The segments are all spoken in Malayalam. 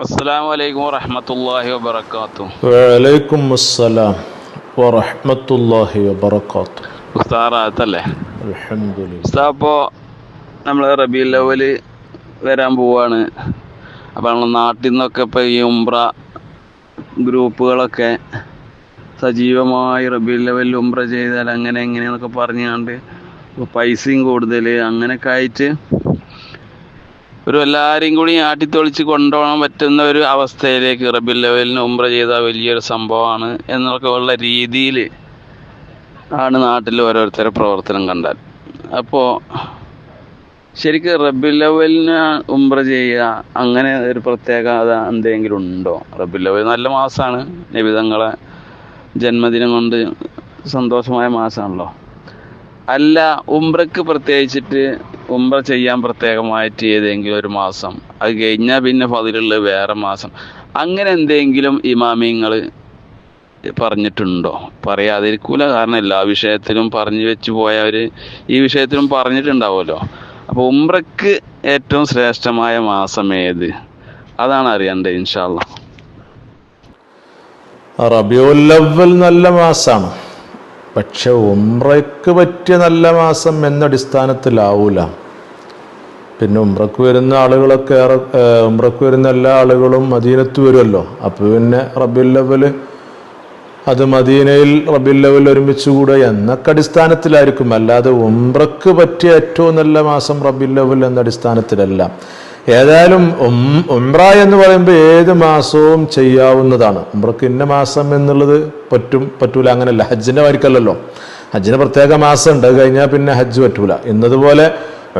അസ്സലാമു അലൈക്കും വറഹ്മത്തുള്ളാഹി വബറകാതുഹു വഅലൈക്കും അസ്സലാം വറഹ്മത്തുള്ളാഹി വബറകാതുഹു ഉസ്താറാത്തല്ലേ അൽഹംദുലില്ലാഹ്. അപ്പോൾ നമ്മൾ റബീൽ അവൽ വരാൻ പോവാണ്. അപ്പോൾ നമ്മൾ നാട്ടിൽ നിന്നൊക്കെ ഇപ്പോൾ ഈ ഉംറ ഗ്രൂപ്പുകളൊക്കെ സജീവമായി റബീൽ ലെവലിൽ ഉംറ ചെയ്താൽ അങ്ങനെ എങ്ങനെയെന്നൊക്കെ പറഞ്ഞുകൊണ്ട് പൈസയും കൂടുതൽ അങ്ങനെയൊക്കെ ആയിട്ട് ഒരു എല്ലാവരെയും കൂടി ആട്ടിത്തൊളിച്ച് കൊണ്ടുപോകാൻ പറ്റുന്ന ഒരു അവസ്ഥയിലേക്ക് റബിൽ ലെവലിന് ഉംറ ചെയ്ത വലിയൊരു സംഭവമാണ് എന്നൊക്കെ ഉള്ള രീതിയിൽ ആണ് നാട്ടിൽ ഓരോരുത്തരുടെ പ്രവർത്തനം കണ്ടാൽ. അപ്പോൾ ശരിക്കും റബ്ബിൽ ലെവലിന് ഉംറ ചെയ്യുക അങ്ങനെ ഒരു പ്രത്യേകത എന്തെങ്കിലും ഉണ്ടോ? റബ്ബിൽ ലെവൽ നല്ല മാസമാണ് നബിതങ്ങളെ ജന്മദിനം കൊണ്ട് സന്തോഷമായ മാസമാണല്ലോ അല്ല ഉംറക്ക് പ്രത്യേകിച്ചിട്ട് ഉംറ ചെയ്യാൻ പ്രത്യേകമായിട്ട് ഏതെങ്കിലും ഒരു മാസം. അത് കഴിഞ്ഞാൽ പിന്നെ ഫതിലുള്ള വേറെ മാസം. അങ്ങനെ എന്തെങ്കിലും ഇമാമിങ്ങൾ പറഞ്ഞിട്ടുണ്ടോ? പറയാതിരിക്കൂല. കാരണം എല്ലാ വിഷയത്തിലും പറഞ്ഞു വെച്ച് പോയവർ ഈ വിഷയത്തിലും പറഞ്ഞിട്ടുണ്ടാവുമല്ലോ. അപ്പോൾ ഉംറക്ക് ഏറ്റവും ശ്രേഷ്ഠമായ മാസം ഏത്? അതാണ് അറിയണ്ടേ ഇൻഷാല്ല റബിയുൽ അവ്വൽ നല്ല മാസമാണ് പക്ഷെ ഉംറയ്ക്ക് പറ്റിയ നല്ല മാസം എന്ന അടിസ്ഥാനത്തിലാവൂല. പിന്നെ ഉംറക്ക് വരുന്ന ആളുകളൊക്കെ ഉംറക്ക് വരുന്ന എല്ലാ ആളുകളും മദീനത്ത് വരുമല്ലോ അപ്പോൾ പിന്നെ റബില്ലവൽ അത് മദീനയിൽ റബില്ലവൽ ഒരുമിച്ച് കൂടുക എന്നൊക്കെ അടിസ്ഥാനത്തിലായിരിക്കും. അല്ലാതെ ഉംറക്ക് പറ്റിയ ഏറ്റവും നല്ല മാസം റബില്ലവൽ എന്ന അടിസ്ഥാനത്തിലല്ല. ഏതായാലും ഉംറ എന്ന് പറയുമ്പോൾ ഏത് മാസവും ചെയ്യാവുന്നതാണ്. ഉംറക്ക് ഇന്ന മാസം എന്നുള്ളത് പറ്റും പറ്റൂല അങ്ങനല്ല. ഹജ്ജിന്റെ വരിക്കല്ലല്ലോ ഹജ്ജിന് പ്രത്യേക മാസം ഉണ്ട്. കഴിഞ്ഞാൽ പിന്നെ ഹജ്ജ് പറ്റൂല. എന്നതുപോലെ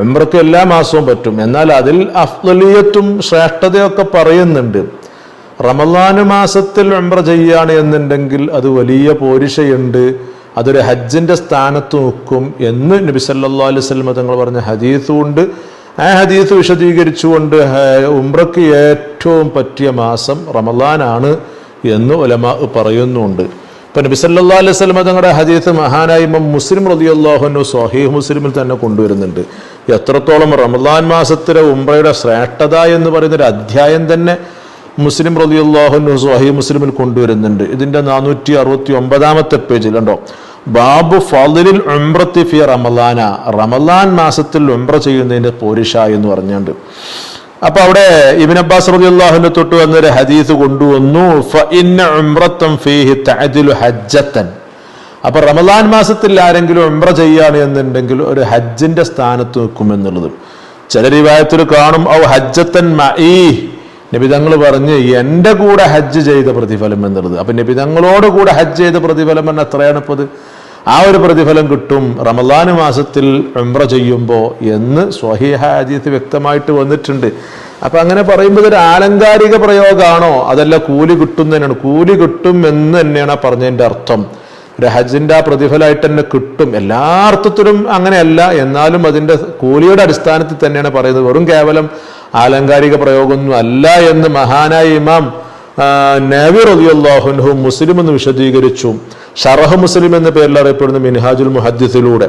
ഉംറക്ക് എല്ലാ മാസവും പറ്റും. എന്നാൽ അതിൽ അഫ്ലീയത്തും ശ്രേഷ്ഠതയൊക്കെ പറയുന്നുണ്ട്. റമലാന് മാസത്തിൽ ഉംറ ചെയ്യാണ് എന്നുണ്ടെങ്കിൽ അത് വലിയ പോരിഷയുണ്ട് അതൊരു ഹജ്ജിന്റെ സ്ഥാനത്ത് നിൽക്കും എന്ന് നബി സല്ലല്ലാഹു അലൈഹി സ്വലമ തങ്ങൾ പറഞ്ഞ ഹദീസും ഉണ്ട്. ആ ഹദീസ് വിശദീകരിച്ചുകൊണ്ട് ഉംറയ്ക്ക് ഏറ്റവും പറ്റിയ മാസം റമലാനാണ് എന്ന് ഒലമ പറയുന്നുണ്ട്. ഇപ്പൊ നബി സല്ലല്ലാഹു അലൈഹി സ്വലമ തങ്ങളുടെ ഹദീസ് മഹാനായ ഇമാം മുസ്ലിം റളിയല്ലാഹു അൻഹു സ്വഹീഹ് മുസ്ലിമിൽ തന്നെ കൊണ്ടുവരുന്നുണ്ട്. എത്രത്തോളം റമദാൻ മാസത്തിലെ ഉംറയുടെ ശ്രേഷ്ഠത എന്ന് പറയുന്ന ഒരു അധ്യായം തന്നെ മുസ്ലിം റളിയല്ലാഹു സ്വഹീഹ് മുസ്ലിമിൽ കൊണ്ടുവരുന്നുണ്ട്. ഇതിന്റെ നാനൂറ്റി അറുപത്തി ഒമ്പതാമത്തെ പേജിൽ ഉണ്ടോ ബാബു ഫാദിലിൽ ഉംറത്തി ഫി റമലാന റമലാൻ മാസത്തിൽ ഉംറ ചെയ്യുന്നതിന്റെ പോരിഷ എന്ന് പറഞ്ഞുണ്ട്. അപ്പൊ അവിടെ ഇബിൻ അബ്ബാസ് റളിയല്ലാഹുവിന്റെ തൊട്ട് വന്നൊരു ഹദീസ് കൊണ്ടുവന്നു അപ്പൊ റമലാൻ മാസത്തിൽ ആരെങ്കിലും ഉംറ ചെയ്യാണ് എന്നുണ്ടെങ്കിൽ ഒരു ഹജ്ജിന്റെ സ്ഥാനത്ത് നിൽക്കും എന്നുള്ളത്. ചില രീവായത്തിൽ കാണും ഔ ഹജ്ജത്തൻ നബിതങ്ങൾ പറഞ്ഞ് എന്റെ കൂടെ ഹജ്ജ് ചെയ്ത പ്രതിഫലം എന്നുള്ളത്. അപ്പൊ നിബിതങ്ങളോട് കൂടെ ഹജ്ജ് ചെയ്ത പ്രതിഫലം എന്ന് എത്രയാണ് ഇപ്പോൾ ആ ഒരു പ്രതിഫലം കിട്ടും. റമദാൻ മാസത്തിൽ ഉംറ ചെയ്യുമ്പോൾ എന്ന് സ്വഹീഹ ഹദീസ് വ്യക്തമായിട്ട് വന്നിട്ടുണ്ട്. അപ്പൊ അങ്ങനെ പറയുമ്പോൾ ഇതൊരു ആലങ്കാരിക പ്രയോഗമാണോ അതല്ല കൂലി കിട്ടുന്നതിനാണ് കൂലി കിട്ടും എന്ന് തന്നെയാണ് ആ പറഞ്ഞതിന്റെ അർത്ഥം. ഒരു ഹജ്ജിന്റെ ആ പ്രതിഫലമായിട്ട് തന്നെ കിട്ടും. എല്ലാ അർത്ഥത്തിലും അങ്ങനെയല്ല. എന്നാലും അതിന്റെ കൂലിയുടെ അടിസ്ഥാനത്തിൽ തന്നെയാണ് പറയുന്നത്. വെറും കേവലം ആലങ്കാരിക പ്രയോഗമൊന്നും അല്ല എന്ന് മഹാനായ ഇമാം നബി റബിയുള്ളാഹുൻഹു മുസ്ലിം എന്ന് വിശദീകരിച്ചു. ഷറഹ് മുസ്ലിം എന്ന പേരിൽ അറിയപ്പെടുന്ന മിൻഹാജുൽ മുഹദ്ദിസിലൂടെ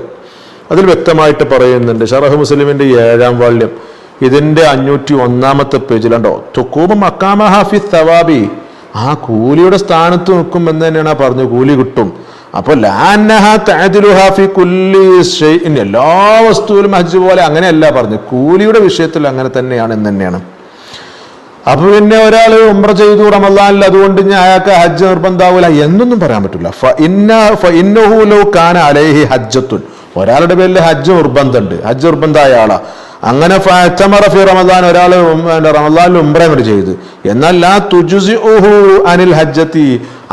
അതിൽ വ്യക്തമായിട്ട് പറയുന്നുണ്ട്. ഷറഹ് മുസ്ലിമിന്റെ ഏഴാം വാള്യം ഇതിന്റെ അഞ്ഞൂറ്റി ഒന്നാമത്തെ പേജിലുണ്ടോ തുക്കൂബ് മക്കാമ ഹാഫി തവാബി ആ കൂലിയുടെ സ്ഥാനത്ത് നിൽക്കും എന്ന് തന്നെയാണ് പറഞ്ഞു കൂലി കിട്ടും. അപ്പൊ എല്ലാ വസ്തുവിലും ഹജ്ജ് പോലെ അങ്ങനെയല്ല പറഞ്ഞു കൂലിയുടെ വിഷയത്തിൽ അങ്ങനെ തന്നെയാണ് എന്ന് തന്നെയാണ്. അപ്പൊ പിന്നെ ഒരാൾ ഉംറ ചെയ്തു റമദാനിൽ അതുകൊണ്ട് ഞാൻ അയാൾക്ക് ഹജ്ജ് നിർബന്ധാവൂല. എന്നൊന്നും പറയാൻ പറ്റില്ല ഫ ഇന്ന ഫ ഇന്നഹു ലൗ കാന അലേഹി ഹജ്ജത്തുൻ. ഒരാളുടെ പേരിൽ ഹജ്ജ് നിർബന്ധമുണ്ട് ഹജ്ജ് നിർബന്ധമായ ആളാ. അങ്ങനെ ഫി റമദാൻ ഒരാൾ റമദാനിൽ ഉംറ അങ്ങോട്ട് ചെയ്ത്. എന്നാൽ തുജുസി ഊഹു അനിൽ ഹജ്ജത്തി.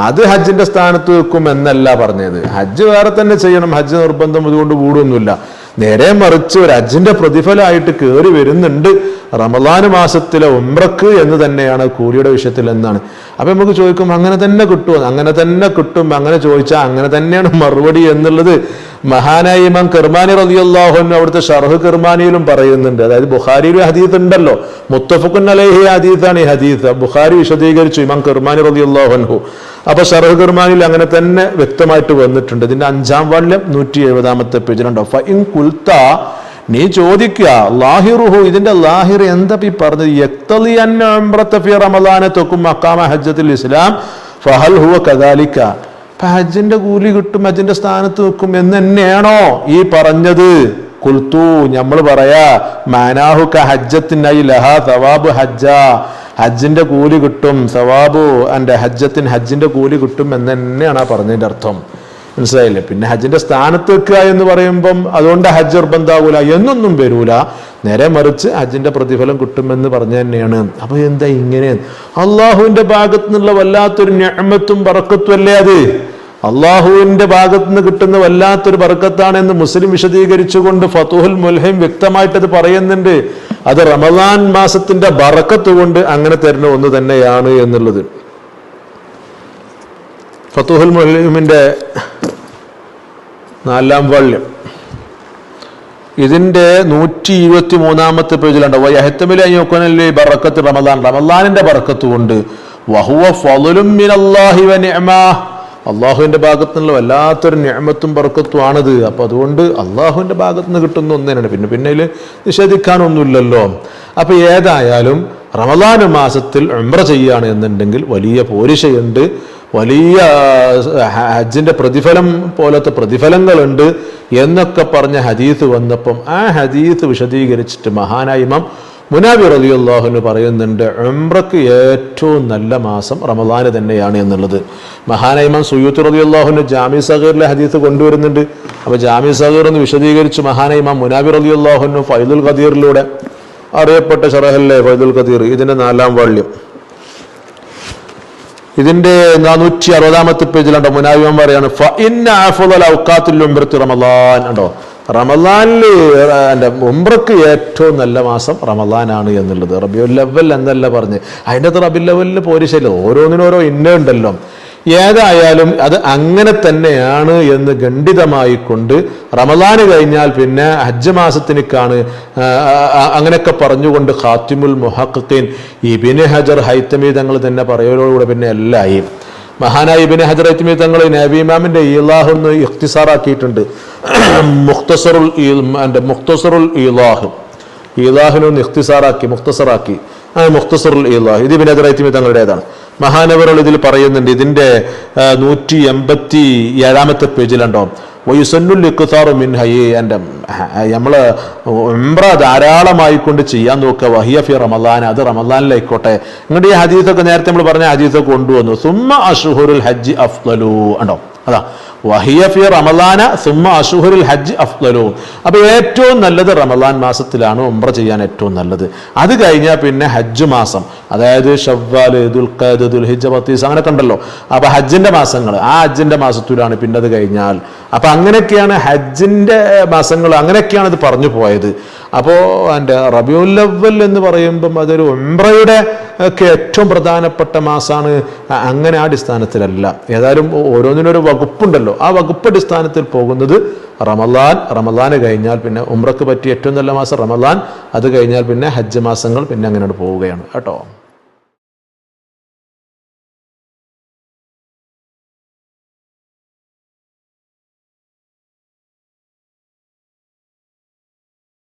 അത് ഹജ്ജിന്റെ സ്ഥാനത്ത് വെക്കും എന്നല്ല പറഞ്ഞത്. ഹജ്ജ് വേറെ തന്നെ ചെയ്യണം. ഹജ്ജ് നിർബന്ധം ഇതുകൊണ്ട് കൂടുമൊന്നുമില്ല നേരെ മറിച്ച് ഒരു അജിന്റെ പ്രതിഫലമായിട്ട് കയറി വരുന്നുണ്ട് റമദാന് മാസത്തിലെ ഉമ്രക്ക് എന്ന് തന്നെയാണ് കൂലിയുടെ വിഷയത്തിൽ എന്നാണ്. അപ്പൊ നമുക്ക് ചോദിക്കും അങ്ങനെ തന്നെ കിട്ടുമോ അങ്ങനെ തന്നെ കിട്ടും. അങ്ങനെ ചോദിച്ചാൽ അങ്ങനെ തന്നെയാണ് മറുപടി എന്നുള്ളത്. മഹാനായ ഇമാം കിർമാനി റളിയല്ലാഹു അവിടുത്തെ ഷർഹ് കിർമാനിയിലും പറയുന്നുണ്ട്. അതായത് ബുഖാരിയിൽ ഹദീത്ത് ഉണ്ടല്ലോ. മുത്തഫഖുൻ അലേഹി ഹദീത്താണ് ഈ ഹദീത്ത്. ബുഖാരി വിശദീകരിച്ചു ഇമാം കിർമാനി റളിയല്ലാഹു അൻഹു. അപ്പൊ ഷർഹ് കെർമാനിൽ അങ്ങനെ തന്നെ വ്യക്തമായിട്ട് വന്നിട്ടുണ്ട്. ഇതിന്റെ അഞ്ചാം വാള്യം നൂറ്റി എഴുപതാമത്തെ പേജിലുണ്ടോ ഫ ഇൻ കുൽത്ത നീ ചോദിക്കുക ലാഹിറുഹു ഇതിന്റെ ലാഹിർ എന്താ ഈ പറഞ്ഞത്? യക്തലി അന്നഫി റമദാന തൊക്കും മക്കാമ ഹജ്ജത്തുൽ ഇസ്ലാം ഫഹൽ ഹുവ കദാലിക്ക അപ്പൊ ഹജ്ജിന്റെ കൂലി കിട്ടും ഹജ്ജിന്റെ സ്ഥാനത്ത് നിൽക്കും എന്ന് തന്നെയാണോ ഈ പറഞ്ഞത്? കുൽത്തു നമ്മൾ പറയാ മാനാഹു ക ഹജ്ജത്തിനായി ലഹ തവാബ് ഹജ്ജ. ഹജ്ജിന്റെ കൂലി കിട്ടും സവാബു എന്റെ ഹജ്ജത്തിന് ഹജ്ജിന്റെ കൂലി കിട്ടും എന്ന് തന്നെയാണ് ആ പറഞ്ഞതിന്റെ അർത്ഥം. മനസ്സിലായില്ലേ? പിന്നെ ഹജ്ജിന്റെ സ്ഥാനത്ത് വെക്കുക എന്ന് പറയുമ്പം അതുകൊണ്ട് ഹജ്ജ് നിർബന്ധാവൂല എന്നൊന്നും വരൂല. നേരെ മറിച്ച് ഹജ്ജിന്റെ പ്രതിഫലം കിട്ടുമെന്ന് പറഞ്ഞു തന്നെയാണ്. അപ്പൊ എന്താ ഇങ്ങനെ? അള്ളാഹുവിന്റെ ഭാഗത്തു നിന്നുള്ള വല്ലാത്തൊരു ഞമ്മത്തും പറക്കത്തും അല്ലേ അത്? അള്ളാഹുവിന്റെ ഭാഗത്തു നിന്ന് കിട്ടുന്ന വല്ലാത്തൊരു ബർക്കത്താണ് എന്ന് മുസ്ലിം വിശദീകരിച്ചുകൊണ്ട് ഫതുഹുൽ മുൽഹിം വ്യക്തമായിട്ട് അത് പറയുന്നുണ്ട്. അത് റമദാൻ മാസത്തിന്റെ ബറക്കത്ത് കൊണ്ട് അങ്ങനെ തരുന്ന ഒന്ന് തന്നെയാണ് എന്നുള്ളത്. ഫതുഹുൽ മുൽഹിമിന്റെ നാലാം വള്യം ഇതിന്റെ നൂറ്റി ഇരുപത്തി മൂന്നാമത്തെ പേജിലുണ്ട് വയഹത്തമിലെ ബറക്കത്ത് റമദാൻ. റമദാനിന്റെ ബറക്കത്ത് കൊണ്ട് വഹുവ ഫളുലും അള്ളാഹുവിന്റെ ഭാഗത്തു നിന്നുള്ള വല്ലാത്തൊരു ഞാമത്തും പറക്കത്തും ആണത് അപ്പൊ അതുകൊണ്ട് അള്ളാഹുവിന്റെ ഭാഗത്ത് നിന്ന് കിട്ടുന്ന ഒന്ന് തന്നെയാണ് പിന്നെ പിന്നെ നിഷേധിക്കാനൊന്നുമില്ലല്ലോ. അപ്പൊ ഏതായാലും റമദാൻ മാസത്തിൽ ഉംറ ചെയ്യാണ് എന്നുണ്ടെങ്കിൽ വലിയ പോരിശയുണ്ട്. വലിയ ഹജ്ജിന്റെ പ്രതിഫലം പോലത്തെ പ്രതിഫലങ്ങളുണ്ട് എന്നൊക്കെ പറഞ്ഞ ഹദീസ് വന്നപ്പം ആ ഹദീസ് വിശദീകരിച്ചിട്ട് മഹാനായ ഇമാം മുനാബി റബിയുള്ളാഹുന് പറയുന്നുണ്ട് ഉംറക്ക് ഏറ്റവും നല്ല മാസം റമദാന് തന്നെയാണ് എന്നുള്ളത്. മഹാനൈമാൻ സുയൂത്ത് റലിയുള്ളാഹുന് ജാമി സഹീറിലെ ഹദീസ് കൊണ്ടുവരുന്നുണ്ട്. അപ്പോൾ ജാമി സഹീർ എന്ന് വിശദീകരിച്ച് മഹാനൈമാൻ മുനാബി റലിയുള്ളാഹുനു ഫൈദുൽ ഖദീറിലൂടെ അറിയപ്പെട്ട ഷറഹല്ലേ ഫൈദുൽ ഖദീർ? ഇതിന്റെ നാലാം വാള്യം. ഇതിന്റെ നാനൂറ്റി അറുപതാമത്തെ പേജിലുണ്ടോ. മുനാബിമാൻ പറയാണ് റമളാൻ ഉണ്ടോ? റമളാനിൽ എന്റെ ഉംറക്ക് ഏറ്റവും നല്ല മാസം റമദാനാണ് എന്നുള്ളത്. റബിയുൽ ലെവൽ എന്നല്ല പറഞ്ഞ്. അതിന്റെ അകത്ത് റബിയുൽ ലെവലിൽ പോരിശല്ല ഓരോന്നിനോരോ ഓരോ ഇന്ന ഉണ്ടല്ലോ ഏതായാലും അത് അങ്ങനെ തന്നെയാണ് എന്ന് ഖണ്ഡിതമായിക്കൊണ്ട് റമദാന് കഴിഞ്ഞാൽ പിന്നെ ഹജ്ജ് മാസത്തിനേക്കാണ് അങ്ങനെയൊക്കെ പറഞ്ഞുകൊണ്ട് ഖാത്തിമുൽ മുഹഖീൻ ഇബിന് ഹജർ ഹൈത്തമീ തങ്ങൾ തന്നെ പറയലോടുകൂടെ പിന്നെ എല്ലായി. മഹാനായ ഇബിന് ഹജർ തങ്ങൾ നബി ഇമാമിന്റെ ഈലാഹ് എന്ന് ഇഖ്തിസാറാക്കിയിട്ടുണ്ട്. മുഖ്തസറുൽ എന്റെ മുഖ്തസറുൽ ഈലാഹ് ഈലാഹിനൊന്ന് ഇഖ്തിസാറാക്കി മുഖ്തസറാക്കി. മുഖ്തസറുൽ ഇലാഹ്. ഇത് ഇബിൻ ഹജർ ഹൈത്തമി തങ്ങളുടേതാണ്. മഹാനവറുകൾ ഇതിൽ പറയുന്നുണ്ട്. ഇതിന്റെ നൂറ്റി എൺപത്തി ഏഴാമത്തെ പേജിലുണ്ടോ വയുസന്നുൽ ഇഖ്താറു മിൻ ഹൈ എന്റെ നമ്മൾ ഉംറ ധാരാളമായി കൊണ്ട് ചെയ്യാൻ നോക്കുക. വഹിയ ഫി റമദാൻ അത് റമദാനിലായിക്കോട്ടെ. ഇങ്ങോട്ട് ഈ ഹദീസൊക്കെ നേരത്തെ നമ്മൾ പറഞ്ഞ ഹദീസൊക്കെ കൊണ്ടുവന്നു. സുമ്മ അഷുഹുറുൽ ഹജ്ജ് അഫ്ലു ഉണ്ടോ അതാ വഹിയ ഫി റമദാന സുമ അഷുഹുരിൽ ഹജ്ജ് അഫ്ലലു അപ്പോൾ ഏറ്റവും നല്ലത് റമദാൻ മാസത്തിലാണ് ഉംറ ചെയ്യാൻ ഏറ്റവും നല്ലത്. അത് കഴിഞ്ഞാൽ പിന്നെ ഹജ്ജ് മാസം. അതായത് ഷവ്വാൽ ദുൽഖദ് ദുൽഹിജ പത്തീസ് അങ്ങനെയൊക്കെ ഉണ്ടല്ലോ. അപ്പോൾ ഹജ്ജിന്റെ മാസങ്ങൾ ആ ഹജ്ജിന്റെ മാസത്തിലാണ് പിന്നെ അത് കഴിഞ്ഞാൽ. അപ്പോൾ അങ്ങനെയൊക്കെയാണ് ഹജ്ജിന്റെ മാസങ്ങൾ അങ്ങനെയൊക്കെയാണ് ഇത് പറഞ്ഞു പോയത്. അപ്പോൾ എന്റെ റബിയുല്ലവൽ എന്ന് പറയുമ്പം അതൊരു ഉംറയുടെ ഒക്കെ ഏറ്റവും പ്രധാനപ്പെട്ട മാസമാണ് അങ്ങനെ അടിസ്ഥാനത്തിലല്ല. ഏതായാലും ഓരോന്നിനൊരു വകുപ്പുണ്ടല്ലോ. ആ വകുപ്പ് അടിസ്ഥാനത്തിൽ പോകുന്നത് റമദാൻ. റമദാൻ കഴിഞ്ഞാൽ പിന്നെ ഉമ്രക്ക് പറ്റിയ ഏറ്റവും നല്ല മാസം റമദാൻ. അത് കഴിഞ്ഞാൽ പിന്നെ ഹജ്ജ് മാസങ്ങൾ പിന്നെ അങ്ങനെയാണ് പോവുകയാണ്. കേട്ടോ?